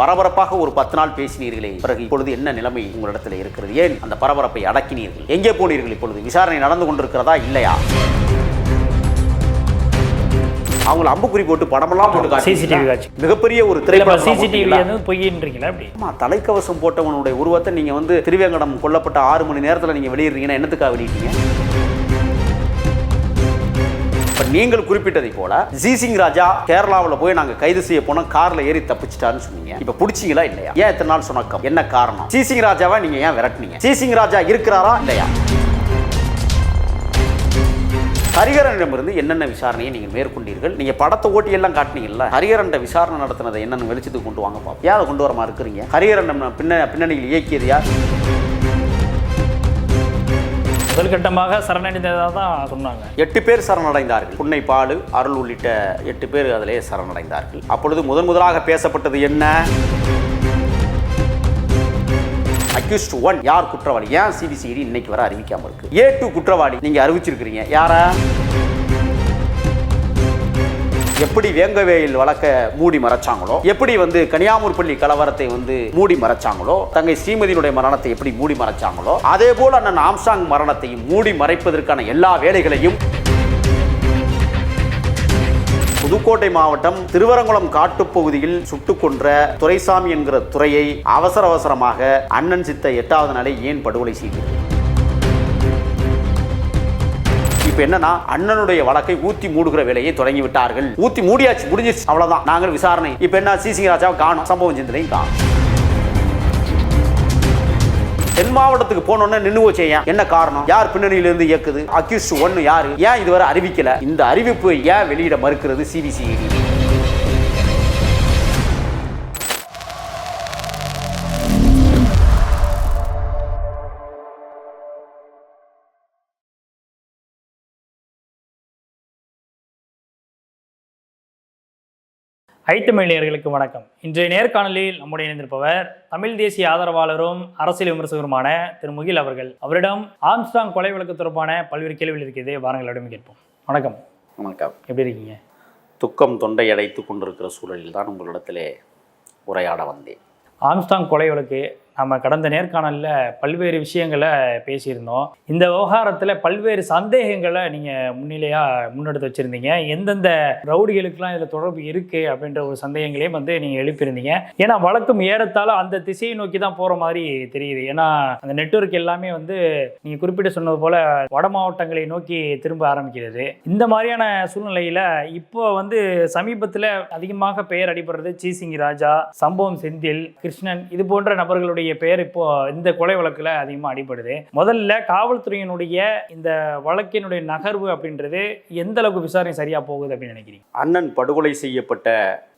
பரபரப்பாக ஒரு பத்து நாள் பேசினீர்களே. பிறகு இப்பொழுது என்ன நிலைமை உங்களிடத்தில் இருக்கிறது? ஏன் அந்த பரபரப்பை அடக்கினீர்கள்? எங்கே போனீர்கள் இப்பொழுது? விசாரணை நடந்து கொண்டிருக்கிறதா இல்லையா? அவங்கள அம்புக்குறி போட்டு படமெல்லாம் போட்டு காட்டி காட்சி. மிகப்பெரிய ஒரு திரைப்படம் சிசிடிவி பொய்யின்றீங்களா அப்படி ஆமா தலைக்கவசம் போட்டவனுடைய உருவத்தை நீங்க வந்து திருவேங்கடம் கொல்லப்பட்ட ஆறு மணி நேரத்துல நீங்க வெளியிடுறீங்கன்னா என்னத்துக்காக வெளியிட்டீங்க? இப்போ நீங்கள் குறிப்பிட்டதை போல ஜிசிங் ராஜா கேரளாவில் போய் நாங்கள் கைது செய்ய போனோம் காரில் ஏறி தப்பிச்சிட்டான்னு சொன்னீங்க. இப்போ பிடிச்சிங்களா இல்லையா? ஏன் இத்தனை நாள் சுணக்கம்? என்ன காரணம்? ஜிசிங் ராஜாவை நீங்கள் ஏன் விரட்டுனீங்க? ஜிசிங் ராஜா இருக்கிறாரா இல்லையா? ஹரிகரனிடமிருந்து என்னென்ன விசாரணையை நீங்கள் மேற்கொண்டீர்கள்? நீங்கள் படத்தை ஓட்டி எல்லாம் காட்டினீங்கல்ல? ஹரிஹரன் விசாரணை நடத்தினதை என்னென்னு வெளிச்சத்துக்கு கொண்டு வாங்க பார்ப்போம் ஏன் அதை கொண்டு வரமா இருக்கிறீங்க? ஹரிஹரன் பின்ன பின்னணியில் இயக்கியது யார்? முதல் கட்டமாக சரணடைந்ததாக தான் சொன்னாங்க. எட்டு பேர் சரணடைந்தார்கள். புன்னை பாலு அருள் உள்ளிட்ட எட்டு பேர் அதிலே சரணடைந்தார்கள். அப்பொழுது முதன் முதலாக பேசப்பட்டது என்ன? அக்யூஸ்ட் ஒன் யார் குற்றவாளி? ஏன் சிபிசிஐடி இன்னைக்கு வர அறிவிக்காம இருக்கு? ஏ டூ குற்றவாளி நீங்க அறிவிச்சிருக்கிறீங்க. யாரா? எப்படி வேங்கவேயில் வழக்க மூடி மறைச்சாங்களோ எப்படி வந்து கனியாமூர் பள்ளி கலவரத்தை வந்து மூடி மறைச்சாங்களோ தங்கை ஸ்ரீமதியினுடைய மரணத்தை எப்படி மூடி மறைச்சாங்களோ அதே போல அண்ணன் ஆம்சாங் மரணத்தையும் மூடி மறைப்பதற்கான எல்லா வேலைகளையும் புதுக்கோட்டை மாவட்டம் திருவரங்குளம் காட்டுப்பகுதியில் சுட்டுக் கொன்ற துரைசாமி என்கிற துறையை அவசர அவசரமாக அண்ணன் சித்த எட்டாவது நாளை ஏன் படுகொலை செய்தது? இப்போ என்னன்னா அண்ணனுடைய வழக்கை ஊத்தி மூடுகிற வேலையை தொடங்கி விட்டார்கள் ஊத்தி மூடியாச்சு முடிஞ்சிருச்சு. அவ்வளவுதான். நாங்கள் விசாரணை. இப்போ என்ன சிசிங்க ராஜாவை காணும். சம்பவம் சிந்தனையும் காணும். தென் மாவட்டத்துக்கு போனோன்னு நின்னு போச்சு ஏன் என்ன காரணம்? யார் பின்னணியில இருந்து இயக்குது? அக்யூஸ்ட் ஒன்னு யாரு? ஏன் இதுவரை அறிவிக்கல? இந்த அறிவிப்பு ஏன் வெளியிட மறுக்கிறது சிபிசிஐடி ஐட்டமிழியர்களுக்கு வணக்கம். இன்றைய நேர்காணலில் நம்முடைய இணைந்திருப்பவர் தமிழ் தேசிய ஆதரவாளரும் அரசியல் விமர்சகருமான திரு முகில் அவர்கள். அவரிடம் ஆம்ஸ்டாங் கொலை வழக்கு தொடர்பான பல்வேறு கேள்விகள் இருக்கிறது வாருங்களிடம் கேட்போம். வணக்கம். வணக்கம். எப்படி இருக்கீங்க? துக்கம் தொண்டை அடைத்து கொண்டிருக்கிற சூழலில் தான் உங்களிடத்திலே உரையாட வந்தேன். ஆம்ஸ்டாங் கொலை வழக்கு நம்ம கடந்த நேர்காணலில் பல்வேறு விஷயங்களை பேசியிருந்தோம். இந்த விவகாரத்தில் பல்வேறு சந்தேகங்களை நீங்கள் முன்னிலையாக முன்னெடுத்து வச்சுருந்தீங்க. எந்தெந்த ரவுடிகளுக்கெல்லாம் இதில் தொடர்பு இருக்குது அப்படின்ற ஒரு சந்தேகங்களையும் வந்து நீங்கள் எழுப்பியிருந்தீங்க. ஏன்னா வழக்கம் ஏறத்தாழ அந்த திசையை நோக்கி தான் போகிற மாதிரி தெரியுது. ஏன்னா அந்த நெட்வொர்க் எல்லாமே வந்து நீங்கள் குறிப்பிட்டு சொன்னது போல் வட மாவட்டங்களை நோக்கி திரும்ப ஆரம்பிக்கிறது. இந்த மாதிரியான சூழ்நிலையில் இப்போ வந்து சமீபத்தில் அதிகமாக பெயர் அடிபடுறது சீசிங் ராஜா சம்பவம் செந்தில் கிருஷ்ணன் இது போன்ற நபர்களுடைய பெயர் இப்போ இந்த கொலை வழக்கில் அதிகமாக அடிபடுது. முதல்ல காவல்துறையினுடைய இந்த வழக்கினுடைய நகர்வு அப்படின்றது எந்த அளவுக்கு விசாரணை சரியாக போகுது அப்படின்னு நினைக்கிறீங்க? அண்ணன் படுகொலை செய்யப்பட்ட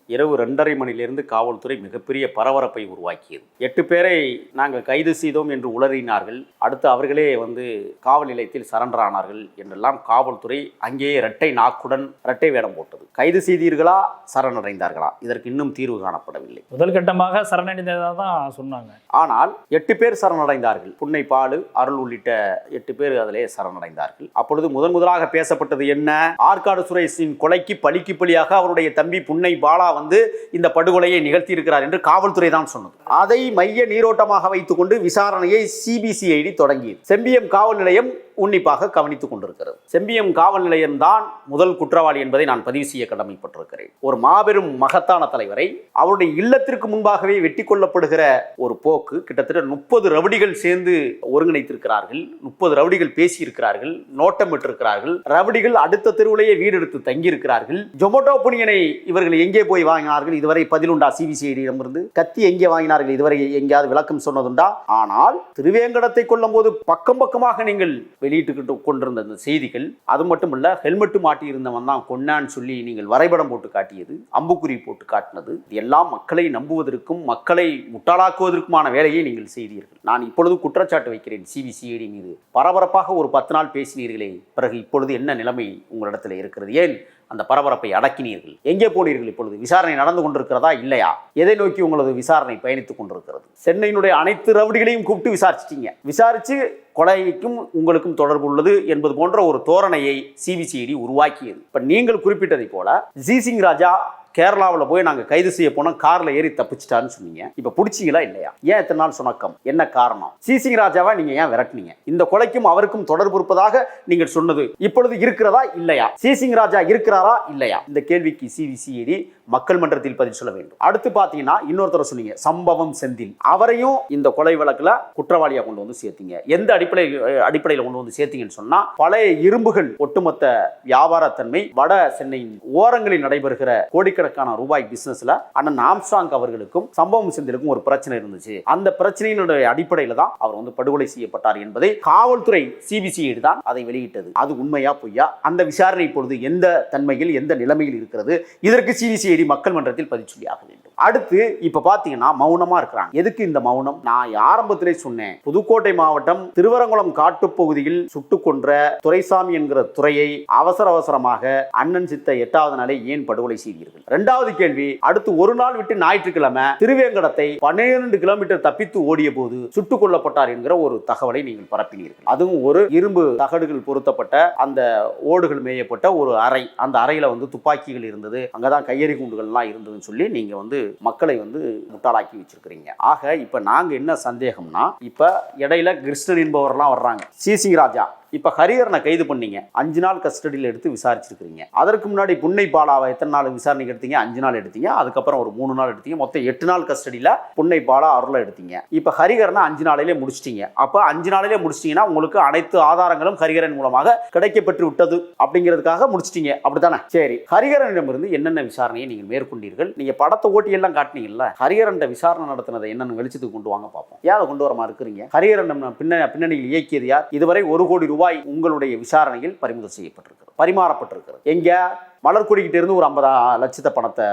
இரவு ரெண்டரை மணிலிருந்து காவல்துறை மிகப்பெரிய பரபரப்பை உருவாக்கியது. எட்டு பேரை நாங்கள் கைது செய்தோம் என்று உளறினார்கள். அடுத்து அவர்களே வந்து காவல் நிலையத்தில் சரண்டர் ஆனார்கள் என்றெல்லாம் காவல்துறை அங்கேயே இரட்டை நாக்குடன் இரட்டை வேடம் போட்டது. கைது செய்தீர்களா? சரணடைந்தார்களா? இதற்கு இன்னும் தீர்வு காணப்படவில்லை. முதல் கட்டமாக சரணடைந்ததாக தான் சொன்னாங்க. ஆனால் எட்டு பேர் சரணடைந்தார்கள். புன்னை பாலு அருள் உள்ளிட்ட எட்டு பேர் அதிலே சரணடைந்தார்கள். அப்பொழுது முதன் முதலாக பேசப்பட்டது என்ன? ஆற்காடு சுரேஷின் கொலைக்கு பலிக்கு பலியாக அவருடைய தம்பி புன்னை பாலா வந்து இந்த படுகொலையை நிகழ்த்தி இருக்கிறார் என்று காவல்துறை தான் சொன்னது. அதை மைய நீரோட்டமாக வைத்துக்கொண்டு விசாரணையை சிபிசிஐடி தொடங்கியது. செம்பியம் காவல் நிலையம் உன்னிப்பாக கவனித்துக் கொண்டிருக்கிறது. செம்பியம் காவல் நிலையம்தான் முதல் குற்றவாளி என்பதை நான் பதிவு செய்ய கடமைப்பட்டிருக்கிறேன். ஒரு மாபெரும் மகத்தான தலைவரை அவருடைய இல்லத்திற்கு முன்பாகவே வெட்டி கொள்ளப்படுகிற ஒரு போக்கு கிட்டத்தட்ட முப்பது ரவுடிகள் சேர்ந்து ஒருங்கிணைத்திருக்கிறார்கள். முப்பது ரவுடிகள் பேசியிருக்கிறார்கள் நோட்டமிட்டிருக்கிறார்கள். ரவுடிகள் அடுத்த தெருவிலேயே வீடு எடுத்து தங்கியிருக்கிறார்கள். ஜொமோட்டோ புனியனை இவர்கள் எங்கே போய் வாங்கினார்கள்? இதுவரை பதிலுண்டா சிபிசிஐடியிடமிருந்து? கத்தி எங்கே வாங்கினார்கள்? இதுவரை எங்கேயாவது விளக்கம் சொன்னதுண்டா? ஆனால் திருவேங்கடத்தை கொள்ளும் போது பக்கம் பக்கமாக நீங்கள் வெளியிட்டு கொண்டிருந்த அந்த செய்திகள் அது மட்டும் இல்லை ஹெல்மெட்டு மாட்டியிருந்தவன் தான் கொன்னான்னு சொல்லி நீங்கள் வரைபடம் போட்டு காட்டியது அம்புக்குறி போட்டு காட்டினது எல்லாம் மக்களை நம்புவதற்கும் மக்களை முட்டாளாக்குவதற்குமான வேலையை நீங்கள் செய்தீர்கள். நான் இப்பொழுது குற்றச்சாட்டு வைக்கிறேன் சிபிசிஐடி மீது. பரபரப்பாக ஒரு பத்து நாள் பேசினீர்களே பிறகு இப்பொழுது என்ன நிலைமை உங்களிடத்தில் இருக்கிறது? ஏன் அந்த பரபரப்பை அடக்கினீர்கள். எங்கே போனீர்கள் இப்பொழுது? விசாரணை நடந்து கொண்டிருக்கிறதா இல்லையா? எதை நோக்கி உங்களது விசாரணை பயணித்துக் கொண்டிருக்கிறது? சென்னையினுடைய அனைத்து ரவுடிகளையும் கூப்பிட்டு விசாரிச்சிட்டீங்க. விசாரிச்சு கொலைக்கும் உங்களுக்கும் தொடர்பு உள்ளது என்பது போன்ற ஒரு தோரணையை சிபிசிஐடி உருவாக்கியது. இப்ப நீங்கள் குறிப்பிட்டதை போல ஜிசிங் ராஜா கேரளாவில் போய் நாங்கள் கைது செய்ய போனோம் காரில் ஏறி தப்பிச்சிட்டான்னு சொன்னீங்க. இப்போ பிடிச்சிங்களா இல்லையா? ஏன் இத்தனை நாள் சுணக்கம் என்ன காரணம்? சிசிங் ராஜாவை நீங்கள் ஏன் விரட்டினீங்க? இந்த கொலைக்கும் அவருக்கும் தொடர்பு இருப்பதாக நீங்கள் சொன்னது இப்பொழுது இருக்கிறதா இல்லையா? சிசிங் ராஜா இருக்கிறாரா இல்லையா? இந்த கேள்விக்கு சிவிசிஐடி மக்கள் மன்றத்தில் பதில் சொல்ல வேண்டும். அடுத்து பார்த்தீங்கன்னா இன்னொருத்தர் சொன்னீங்க சம்பவம் செந்தில். அவரையும் இந்த கொலை வழக்கில் குற்றவாளியாக கொண்டு வந்து சேர்த்தீங்க. எந்த அடிப்படை அடிப்படையில் கொண்டு வந்து சேர்த்தீங்கன்னு சொன்னால் பழைய இரும்புகள் ஒட்டுமொத்த வியாபாரத்தன்மை வட சென்னையின் ஓரங்களில் நடைபெறுகிற கோடிக்கணக்கான ரூபாய் பிசினஸ்ல அண்ணன் ஆம்ஸ்டாங் அவர்களுக்கும் சம்பவம் செந்திலுக்கும் ஒரு பிரச்சனை இருந்துச்சு. அந்த பிரச்சனையினுடைய அடிப்படையில் தான் அவர் வந்து படுகொலை செய்யப்பட்டார் என்பதை காவல்துறை சிபிசிஐடி தான் அதை வெளியிட்டது. அது உண்மையா பொய்யா? அந்த விசாரணை இப்பொழுது எந்த தன்மையில் எந்த நிலைமையில் இருக்கிறது? இதற்கு சிபிசிஐடி மக்கள் மன்றத்தில் பதில் சொல்லியாக வேண்டும். அடுத்து இப்ப பாத்தீங்கன்னா மௌனமா இருக்கிறாங்க. எதுக்கு இந்த மௌனம்? நான் ஆரம்பத்திலே சொன்னேன். புதுக்கோட்டை மாவட்டம் திருவரங்குளம் காட்டுப்பகுதியில் சுட்டுக் கொன்ற துரைசாமி என்கிற துறையை அவசர அவசரமாக அண்ணன் சித்த எட்டாவது நாளை ஏன் படுகொலை செய்தீர்கள்? ரெண்டாவது கேள்வி அடுத்து ஒரு நாள் விட்டு ஞாயிற்றுக்கிழமை திருவேங்கடத்தை பன்னிரண்டு கிலோமீட்டர் தப்பித்து ஓடிய போது சுட்டுக் கொல்லப்பட்டார் என்கிற ஒரு தகவலை நீங்கள் பரப்பினீர்கள். அதுவும் ஒரு இரும்பு தகடுகள் பொருத்தப்பட்ட அந்த ஓடுகள் மேயப்பட்ட ஒரு அறை. அந்த அறையில வந்து துப்பாக்கிகள் இருந்தது. அங்கதான் கையெறி குண்டுகள்லாம் இருந்ததுன்னு சொல்லி நீங்க வந்து மக்களை வந்து முட்டாளாக்கி வச்சிருக்கிறீங்க. ஆக இப்ப நாங்க என்ன சந்தேகம்னா இப்ப இடையில கிருஷ்ணன் என்பவர்லாம் வர்றாங்க. சி. ராஜா. இப்ப ஹரியரனை கைது பண்ணீங்க. அஞ்சு நாள் கஸ்டடியில் எடுத்து விசாரிச்சிருக்கிறீங்க. அதற்கு முன்னாடி புன்னை பாலாவை எத்தனை நாள் விசாரணைக்கு எடுத்தீங்க? அஞ்சு நாள் எடுத்தீங்க. அதுக்கப்புறம் ஒரு மூணு நாள் எடுத்தீங்க. மொத்தம் எட்டு நாள் கஸ்டடியில் புன்னை பாலா அருளை எடுத்தீங்க. இப்ப ஹரிகரனை அஞ்சு நாளிலே முடிச்சிட்டீங்க. அப்ப அஞ்சு நாளிலே முடிச்சிட்டீங்கன்னா உங்களுக்கு அனைத்து ஆதாரங்களும் ஹரிகரன் மூலமாக கிடைக்கப்பெற்று விட்டது அப்படிங்கிறதுக்காக முடிச்சிட்டீங்க. அப்படித்தானே? சரி. ஹரிகரனிடமிருந்து என்னென்ன விசாரணையை நீங்கள் மேற்கொண்டீர்கள்? நீங்க படத்தை ஓட்டி எல்லாம் காட்டினீங்கல்ல. ஹரிகரன் விசாரணை நடத்தினதை என்னென்ன வெளிச்சத்துக்கு கொண்டு வாங்க பார்ப்போம். ஏன் அதை கொண்டு வரமா இருக்கிறீங்க ஹரிகரன் பின்ன பின்னணியில் இயக்கியது யார்? இதுவரை ஒரு கோடி ரூபாய் உங்களுடைய விசாரணையில் பறிமுதல் செய்யப்பட்டிருக்கிறது பரிமாறப்பட்டிருக்கிறது. எங்க? மலர்கொடிக்கிட்ட இருந்து ஒரு ஐம்பது லட்சத்தை பணத்தை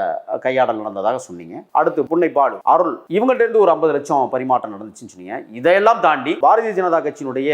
கையாடல் நடந்ததாக சொன்னீங்க. அடுத்து புன்னைப்பாடு அருள் இவங்கள்ட்ட இருந்து ஒரு ஐம்பது லட்சம் பரிமாற்றம் நடந்துச்சுன்னு சொன்னீங்க. இதையெல்லாம் தாண்டி பாரதிய ஜனதா கட்சியினுடைய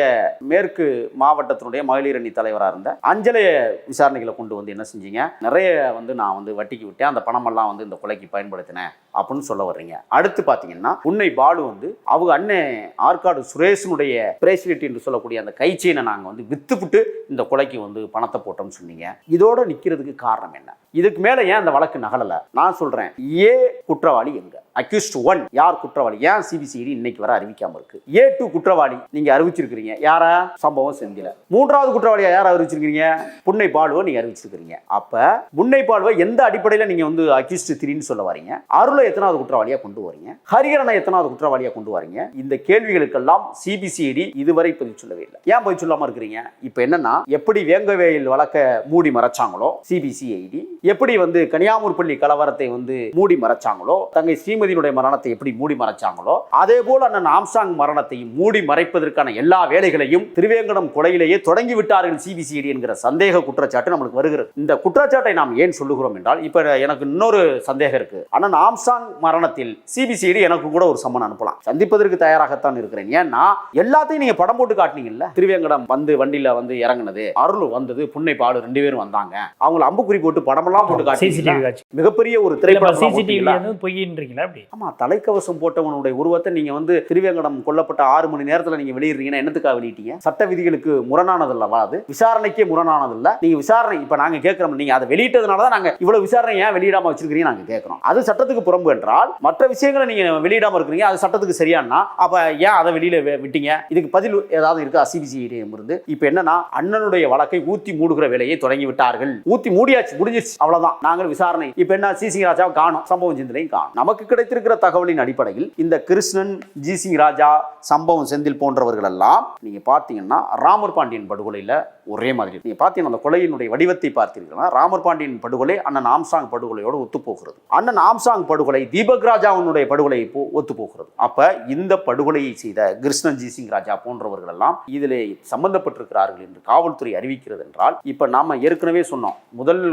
மேற்கு மாவட்டத்தினுடைய மகளிர் அணி தலைவராக இருந்த அஞ்சலைய விசாரணைகளை கொண்டு வந்து என்ன செஞ்சீங்க? நிறைய வந்து நான் வந்து வட்டிக்கு விட்டேன். அந்த பணமெல்லாம் வந்து இந்த கொலைக்கு பயன்படுத்தினேன் அப்படின்னு சொல்ல வர்றீங்க. அடுத்து பார்த்தீங்கன்னா உன்னை பாலு வந்து அவங்க அண்ணன் ஆற்காடு சுரேஷனுடைய பிரேஸ்லெட் என்று சொல்லக்கூடிய அந்த கைச்சீனை நாங்கள் வந்து வித்துப்புட்டு இந்த கொலைக்கு வந்து பணத்தை போட்டோம்னு சொன்னீங்க. இதோட நிற்கிறதுக்கு காரணம் என்ன? இதுக்கு மேலே ஏன் அந்த வழக்கு நகலலை? நான் சொல்கிறேன் ஏ குற்றவாளி எங்க? அக்யூஸ்ட் ஒன் யார் குற்றவாளி? ஏன் சிபிசிஐடி இன்னைக்கு வர அறிவிக்காம இருக்கு? ஏ டூ குற்றவாளி நீங்க அறிவிச்சிருக்கிறீங்க. யாரா? சம்பவம் செந்தில. மூன்றாவது குற்றவாளியா யார் அறிவிச்சிருக்கீங்க புன்னை பாலுவை நீங்க அறிவிச்சிருக்கிறீங்க. அப்ப புன்னை பாலுவை எந்த அடிப்படையில் நீங்க வந்து அக்யூஸ்ட் த்ரீன்னு சொல்ல வரீங்க? அருளை எத்தனாவது குற்றவாளியா கொண்டு வரீங்க? ஹரிகரனை எத்தனாவது குற்றவாளியா கொண்டு வரீங்க? இந்த கேள்விகளுக்கெல்லாம் சிபிசிஐடி இதுவரை பதில் சொல்லவே இல்லை. ஏன் பதில் சொல்லாம இருக்கிறீங்க? இப்போ என்னன்னா எப்படி வேங்கவேயில் வழக்க மூடி மறைச்சாங்களோ சிபிசிஐடி எப்படி வந்து கனியாமூர் பள்ளி கலவரத்தை வந்து மூடி மறைச்சாங்களோ தங்கை ஸ்ரீமதியினுடைய மரணத்தை எப்படி மூடி மறைச்சாங்களோ அதே போல் அண்ணன் ஆம்சாங் மரணத்தையும் மூடி மறைப்பதற்கான எல்லா வேலைகளையும் திருவேங்கடம் கொலையிலேயே தொடங்கி விட்டார்கள் சிபிசிஐடி என்கிற சந்தேக குற்றச்சாட்டு நம்மளுக்கு வருகிறது. இந்த குற்றச்சாட்டை நாம் ஏன் சொல்லுகிறோம் என்றால் இப்ப எனக்கு இன்னொரு சந்தேகம் இருக்கு. அண்ணன் ஆம்சாங் மரணத்தில் சிபிசிஐடி எனக்கு கூட ஒரு சம்மன் அனுப்பலாம். சந்திப்பதற்கு தயாராகத்தான் இருக்கிறேன். ஏன்னா எல்லாத்தையும் நீங்க படம் போட்டு காட்டினீங்கல்ல? திருவேங்கடம் வந்து வண்டியில வந்து இறங்குனது அருள் வந்தது புன்னை பாடு ரெண்டு பேரும் வந்தாங்க. அவங்கள அம்புக்குறி போட்டு படமெல்லாம் போட்டு சிசிடிவி காட்டி காட்சி. மிகப்பெரிய ஒரு சிசிடிவி திரைப்படம் வந்து பொய்யின்றீங்களா அப்படி? ஆமா தலைக்கவசம் போட்டவனுடைய உருவத்தை நீங்க வந்து திருவேங்கடம் கொல்லப்பட்ட ஆறு மணி நேரத்துல நீங்க வெளியிடுறீங்கன்னா என்னத்துக்காக வெளியிட்டீங்க? சட்ட விதிகளுக்கு முரணானது அல்லவா அது? விசாரணைக்கே முரணானது இல்ல நீங்க விசாரணை இப்ப நாங்க கேட்கிறோம் நீங்க அதை வெளியிட்டதுனால தான் நாங்க இவ்வளவு விசாரணை ஏன் வெளியிடாம வச்சிருக்கீங்க நாங்க கேட்கிறோம். அது சட்டத்துக்கு புறம்பு என்றால் மற்ற விஷயங்களை நீங்க வெளியிடாம இருக்கிறீங்க அது சட்டத்துக்கு சரியானா? அப்ப ஏன் அதை வெளியில விட்டீங்க? இதுக்கு பதில் ஏதாவது இருக்கா? சிபிசிஐடியம் இருந்து. இப்ப என்னன்னா அண்ணனுடைய வழக்கை ஊத்தி மூடுகிற வேலையை தொடங்கி விட்டார்கள் ஊத்தி மூடியாச்சு முடிஞ்சிருச்சு. அவ்வளவுதான். நாங்கள் விசாரணை. இப்ப என்ன சிசி ராஜா காணும். சம்பவம் சிந்தனையும் காணும். நமக்கு கிடைத்திருக்கிற தகவலின் அடிப்படையில் இந்த கிருஷ்ணன் ஜி. சிங் ராஜா சம்பவம் செந்தில் போன்றவர்கள் எல்லாம் நீங்க பார்த்தீங்கன்னா ராமர் பாண்டியன் படுகொலையில ஒரே மாதிரி. நீங்க பார்த்தீங்கன்னா அந்த கொலையினுடைய வடிவத்தை பார்த்தீங்கன்னா ராமர் பாண்டியன் படுகொலை அண்ணன் ஆம்சாங் படுகொலையோடு ஒத்து போகிறது அண்ணன் ஆம்சாங் படுகொலை தீபக் ராஜாவினுடைய படுகொலை ஒத்து போகிறது அப்ப இந்த படுகொலையை செய்த கிருஷ்ணன் ஜி. சிங் ராஜா போன்றவர்கள் எல்லாம் இதில் சம்பந்தப்பட்டிருக்கிறார்கள் என்று காவல்துறை அறிவிக்கிறது என்றால் இப்ப நாம ஏற்கனவே சொன்னோம். முதல்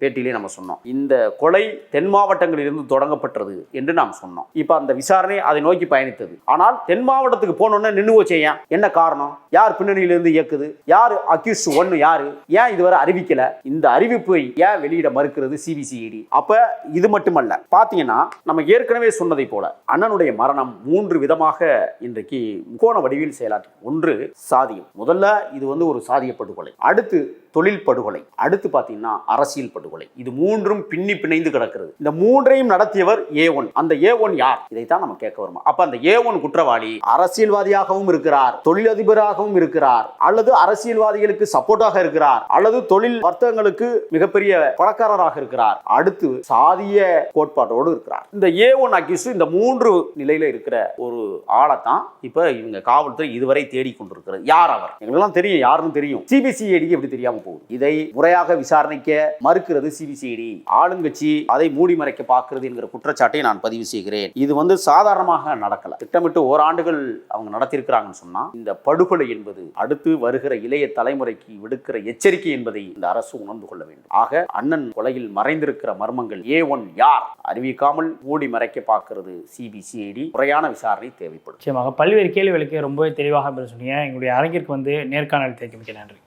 பேட்டியிலே நம்ம சொன்னோம். இந்த கொலை தென் மாவட்டங்களிலிருந்து தொடங்கப்பட்டது என்று நாம் சொன்னோம். இப்போ அந்த விசாரணை அதை நோக்கி பயணித்தது. ஆனால் தென் மாவட்டத்துக்கு போனோன்னே நின்று போச்சே ஏன் என்ன காரணம்? யார் பின்னணியிலிருந்து இயக்குது? யார் அக்யூஸ்ட் ஒன்னு யாரு? ஏன் இதுவரை அறிவிக்கல? இந்த அறிவிப்பை ஏன் வெளியிட மறுக்கிறது சிபிசிஐடி அப்ப இது மட்டுமல்ல. பாத்தீங்கன்னா நம்ம ஏற்கனவே சொன்னதை போல அண்ணனுடைய மரணம் மூன்று விதமாக இன்றைக்கு முக்கோண வடிவில் செயலாற்று. ஒன்று சாதியம். முதல்ல இது வந்து ஒரு சாதிய படுகொலை அடுத்து தொழில் படுகொலை. அடுத்து பார்த்தீங்கன்னா அரசு அரசியல் படுகொலை. இது மூன்றும் பின்னி பிணைந்து கிடக்கிறது. இந்த மூன்றையும் நடத்தியவர் ஏ ஒன். அந்த ஏ ஒன் யார்? இதைத்தான் நம்ம கேட்க வருமா? அப்ப அந்த ஏ ஒன் குற்றவாளி அரசியல்வாதியாகவும் இருக்கிறார் தொழிலதிபராகவும் இருக்கிறார் அல்லது அரசியல்வாதிகளுக்கு சப்போர்ட்டாக இருக்கிறார் அல்லது தொழில் வர்த்தகங்களுக்கு மிகப்பெரிய பணக்காரராக இருக்கிறார் அடுத்து சாதிய கோட்பாட்டோடு இருக்கிறார். இந்த ஏ ஒன் அக்யூஸ் இந்த மூன்று நிலையில இருக்கிற ஒரு ஆளைத்தான் இப்ப இவங்க காவல்துறை இதுவரை தேடி கொண்டிருக்கிறது. யார் அவர்? எங்களுக்கெல்லாம் தெரியும் யாருன்னு தெரியும். சிபிசிஐடிக்கு எப்படி தெரியாம போகுது? இதை முறையாக விசாரணைக்க மறுக்கிறது சிபிசிஐடி ஆளுங்கட்சி அதை மூடி மறைக்க பார்க்கிறது என்கிற குற்றச்சாட்டை நான் பதிவு செய்கிறேன். இது வந்து சாதாரணமாக நடக்கல. திட்டமிட்டு ஓராண்டுகள் அவங்க நடத்தியிருக்கிறாங்கன்னு சொன்னா இந்த படுகொலை என்பது அடுத்து வருகிற இளைய தலைமுறைக்கு விடுக்கிற எச்சரிக்கை என்பதை இந்த அரசு உணர்ந்து கொள்ள வேண்டும். ஆக அண்ணன் கொலையில் மறைந்திருக்கிற மர்மங்கள் ஏ ஒன் யார்? அறிவிக்காமல் மூடி மறைக்க பார்க்கிறது சிபிசிஐடி முறையான விசாரணை தேவைப்படும். நிச்சயமாக. பல்வேறு கேள்விகளுக்கு ரொம்பவே தெளிவாக சொன்னீங்க. எங்களுடைய அரங்கிற்கு வந்து நேர்காணல் தேக்கி மிக்க நன்றி.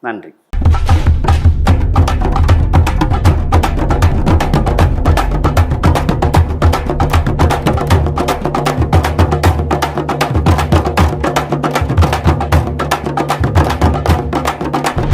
நன்றி.